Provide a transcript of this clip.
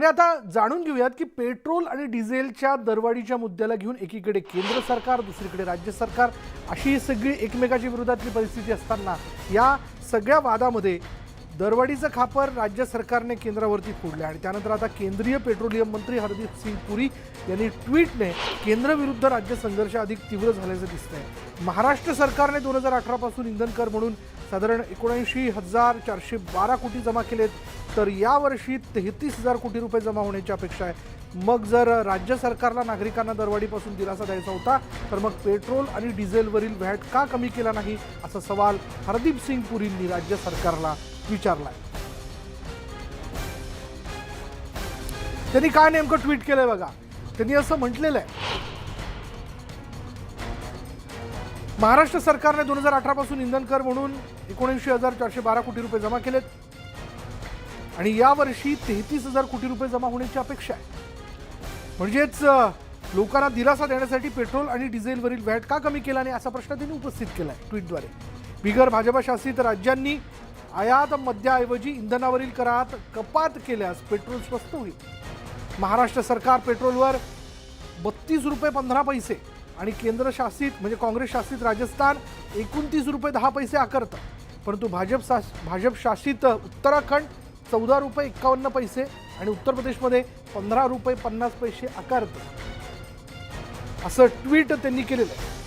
आणि आता जाणून घेऊयात की पेट्रोल आणि डिझेलच्या दरवाढीच्या मुद्द्याला घेऊन एकीकडे केंद्र सरकार दुसरीकडे राज्य सरकार अशी ही सगळी एकमेकाच्या विरोधातली परिस्थिती असताना या सगळ्या वादामध्ये दरवाढीचं खापर राज्य सरकारने केंद्रावरती फोडलं आणि त्यानंतर आता केंद्रीय पेट्रोलियम मंत्री हरदीप सिंग पुरी यांनी ट्विटने केंद्रविरुद्ध राज्य संघर्ष अधिक तीव्र झाल्याचं दिसतंय. महाराष्ट्र सरकारने दोन हजार अठरापासून इंधन कर म्हणून साधारण एकोणऐंशी हजार चारशे बारा कोटी जमा केलेत तर यावर्षी तेहतीस हजार कोटी रुपये जमा होण्याची अपेक्षा आहे. मग जर राज्य सरकारला नागरिकांना दरवाढीपासून दिलासा द्यायचा होता तर मग पेट्रोल आणि डिझेलवरील व्हॅट का कमी केला नाही असा सवाल हरदीप सिंग पुरींनी राज्य सरकारला विचारलाय. त्यांनी काय नेमकं ट्विट केलंय बघा. त्यांनी असं म्हटलेलं आहे. महाराष्ट्र सरकारने दोन हजार अठरा पासून इंधन कर म्हणून एकोणऐंशी हजार चारशे बारा कोटी रुपये जमा केलेत. आणि यावर्षी तेहतीस हजार कोटी रुपये जमा होण्याची अपेक्षा आहे. म्हणजेच लोकांना दिलासा देण्यासाठी पेट्रोल आणि डिझेलवरील व्हॅट का कमी केला नाही असा प्रश्न त्यांनी उपस्थित केला आहे ट्विटद्वारे बिगर भाजपा शासित राज्यांनी आयात मद्याऐवजी इंधनावरील करात कपात केल्यास पेट्रोल स्वस्त होईल. महाराष्ट्र सरकार पेट्रोलवर बत्तीस रुपये पंधरा पैसे आणि केंद्रशासित म्हणजे काँग्रेस शासित राजस्थान एकोणतीस रुपये दहा पैसे आकारतं. परंतु भाजप शास भाजप शासित उत्तराखंड चौदा रुपये एक्कावन्न पैसे आणि उत्तर प्रदेशमध्ये पंधरा रुपये पन्नास पैसे आकारतं. असं ट्विट त्यांनी केलेलं आहे.